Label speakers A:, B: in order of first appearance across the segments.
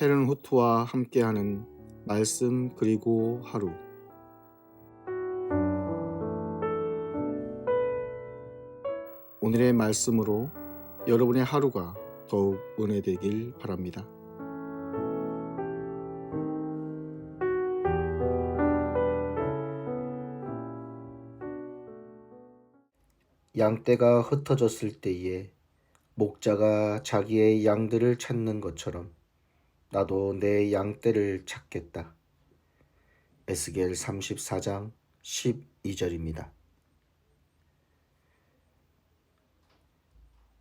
A: 헤른 후트와 함께하는 말씀 그리고 하루 오늘의 말씀으로 여러분의 하루가 더욱 은혜되길 바랍니다. 양떼가 흩어졌을 때에 목자가 자기의 양들을 찾는 것처럼 나도 내 양떼를 찾겠다. 에스겔 34장 12절입니다.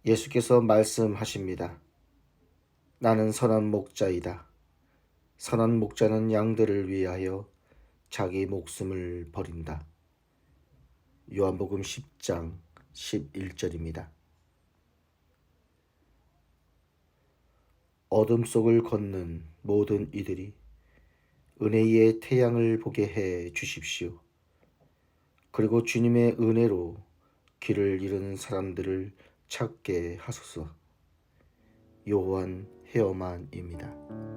A: 예수께서 말씀하십니다. 나는 선한 목자이다. 선한 목자는 양들을 위하여 자기 목숨을 버린다. 요한복음 10장 11절입니다. 어둠 속을 걷는 모든 이들이 은혜의 태양을 보게 해 주십시오. 그리고 주님의 은혜로 길을 잃은 사람들을 찾게 하소서. 요한 헤어만입니다.